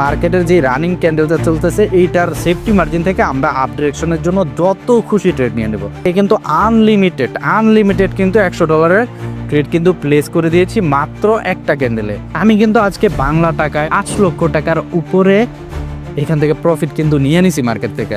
মার্কেটের যে রানিং ক্যান্ডেলটা চলতেছে, এইটার সেফটি মার্জিন থেকে আমরা আপ ডিরেকশনের জন্য যত খুশি ট্রেড নিয়ে নেব। এ কিন্তু আনলিমিটেড আনলিমিটেড কিন্তু একশো ডলারের ট্রেড কিন্তু প্লেস করে দিয়েছি মাত্র একটা ক্যান্ডেলে আমি কিন্তু আজকে বাংলা টাকায় আট লক্ষ টাকার উপরে এখান থেকে প্রফিট কিন্তু নিয়ে নিছি মার্কেট থেকে।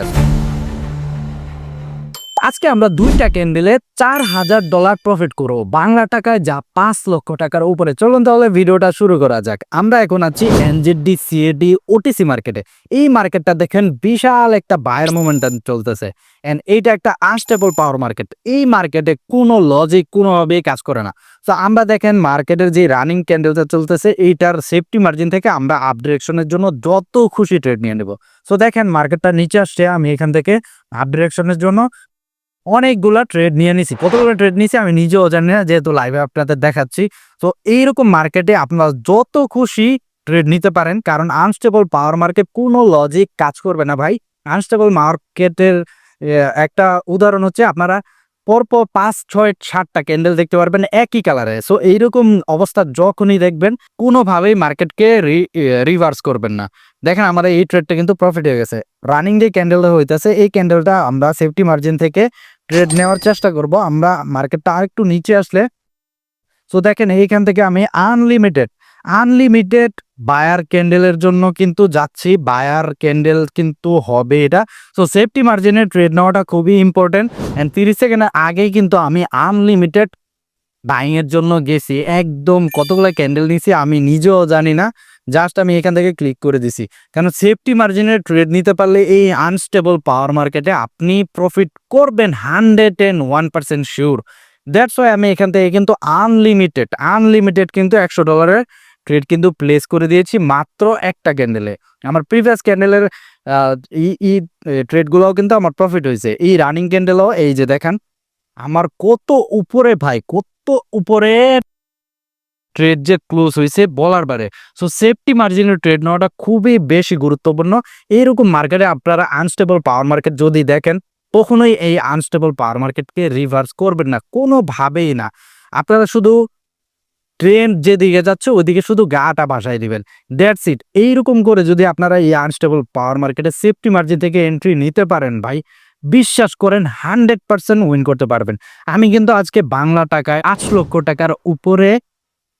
আজকে আমরা দুইটা ক্যান্ডেলে চার হাজার ডলার প্রফিট করব। বাংলা টাকায় যা পাঁচ লক্ষ টাকার উপরে। চলুন তাহলে ভিডিওটা শুরু করা যাক। আমরা এখন আছি এনজেডি, সিএডি, ওটিসি মার্কেটে। এই মার্কেটটা দেখেন বিশাল একটা বায়ার মোমেন্টাম চলতেছে। এন্ড এইটা একটা আনস্টেবল পাওয়ার মার্কেট এই মার্কেটে কোনো লজিক কোনোভাবেই কাজ করে না। তো আমরা দেখেন মার্কেটের যে রানিং ক্যান্ডেলটা চলতেছে, এইটার সেফটি মার্জিন থেকে আমরা আপ ডিরেকশনের জন্য যত খুশি ট্রেড নিয়ে নেব। সো দেখেন মার্কেটটা নিচে আসছে। আমি এখান থেকে আপ ডিরেকশনের জন্য অনেকগুলা ট্রেড নিয়ে নিছি। কতগুলো ট্রেড নিছি আমি নিজেও জানি না, যেহেতু লাইভে আপনাদের দেখাচ্ছি। তো এইরকম মার্কেটে আপনারা যত খুশি ট্রেড নিতে পারেন, কারণ আনস্টেবল পাওয়ার মার্কেট কোনো লজিক কাজ করবে না ভাই। আনস্টেবল মার্কেটের একটা উদাহরণ হচ্ছে আপনারা পরপর পাঁচ, ছয়, সাতটা ক্যান্ডেল দেখতে পারবেন একই কালারে সো এইরকম অবস্থা যখনই দেখবেন, কোনোভাবেই মার্কেটকে রিভার্স করবেন না। দেখেন আমাদের এই ট্রেডটা কিন্তু প্রফিট হয়ে গেছে। রানিং যে ক্যান্ডেলটা হইতেছে, এই ক্যান্ডেলটা আমরা সেফটি মার্জিন থেকে ট্রেড নেওয়ার চেষ্টা করব। আমরা মার্কেটটা আরেকটু নিচে আসলে সো দেখেন এইখান থেকে আমি আনলিমিটেড আনলিমিটেড বায়ার ক্যান্ডেলের জন্য কিন্তু যাচ্ছি। বায়ার ক্যান্ডেল কিন্তু হবে এটা। সো সেফটি মার্জিনে ট্রেড নেওয়াটা খুবই ইম্পর্টেন্ট অ্যান্ড তিরিশ সেকেন্ডের আগেই কিন্তু আমি আনলিমিটেড বাইং এর জন্য গেছি। একদম কতগুলো ক্যান্ডেল নিছি আমি নিজেও জানি না। জাস্ট আমি এখান থেকে ক্লিক করে দিছি। কেন সেফটি মার্জিনের ট্রেড নিতে পারলে এই আনস্টেবল পাওয়ার মার্কেটে আপনি প্রফিট করবেন hundred and one percent sure that's why আমি এখান থেকে কিন্তু আনলিমিটেড আনলিমিটেড কিন্তু একশো ডলারের ট্রেড কিন্তু প্লেস করে দিয়েছি মাত্র একটা ক্যান্ডেলে আমার প্রিভিয়াস ক্যান্ডেলের ই ট্রেডগুলোও কিন্তু আমার প্রফিট হয়েছে। এই রানিং ক্যান্ডেলও এই যে দেখেন, আমার কত উপরে ভাই, কত উপরে ট্রেড যে ক্লোজ হয়েছে বলার বারে। সো সেফটি মার্জিনের ট্রেড নেওয়াটা খুবই বেশি গুরুত্বপূর্ণ। এইরকম মার্কেটে আপনারা আনস্টেবল পাওয়ার মার্কেট যদি দেখেন, কখনোই এই আনস্টেবল পাওয়ার মার্কেটকে রিভার্স করবেন না, কোনোভাবেই না। আপনারা শুধু ট্রেন যেদিকে যাচ্ছে, ওইদিকে শুধু গাটা বাসায় দিবেন। দ্যাটস ইট এইরকম করে যদি আপনারা এই আনস্টেবল পাওয়ার মার্কেটে সেফটি মার্জিন থেকে এন্ট্রি নিতে পারেন ভাই, বিশ্বাস করেন হান্ড্রেড পার্সেন্ট উইন করতে পারবেন। আমি কিন্তু আজকে বাংলা টাকায় আট লক্ষ টাকার উপরে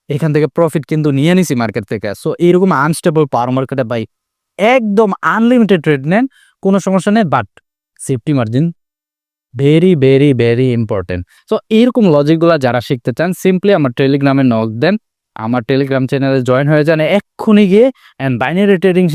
এখান থেকে প্রফিট কিন্তু নিয়ে নিছি মার্কেট থেকে। সো এইরকম আনস্টেবল পাওয়ার মার্কেটে বাই একদম আনলিমিটেড ট্রেড নেন, কোনো সমস্যা নেই but safety margin very very very important so এইরকম লজিকগুলো যারা শিখতে চান সিম্পলি আমার টেলিগ্রামে নক দেন, আমার টেলিগ্রাম চ্যানেলে জয়েন হয়ে যান, এক্ষুনি গিয়ে অ্যান্ড বাইনারি ট্রেডিং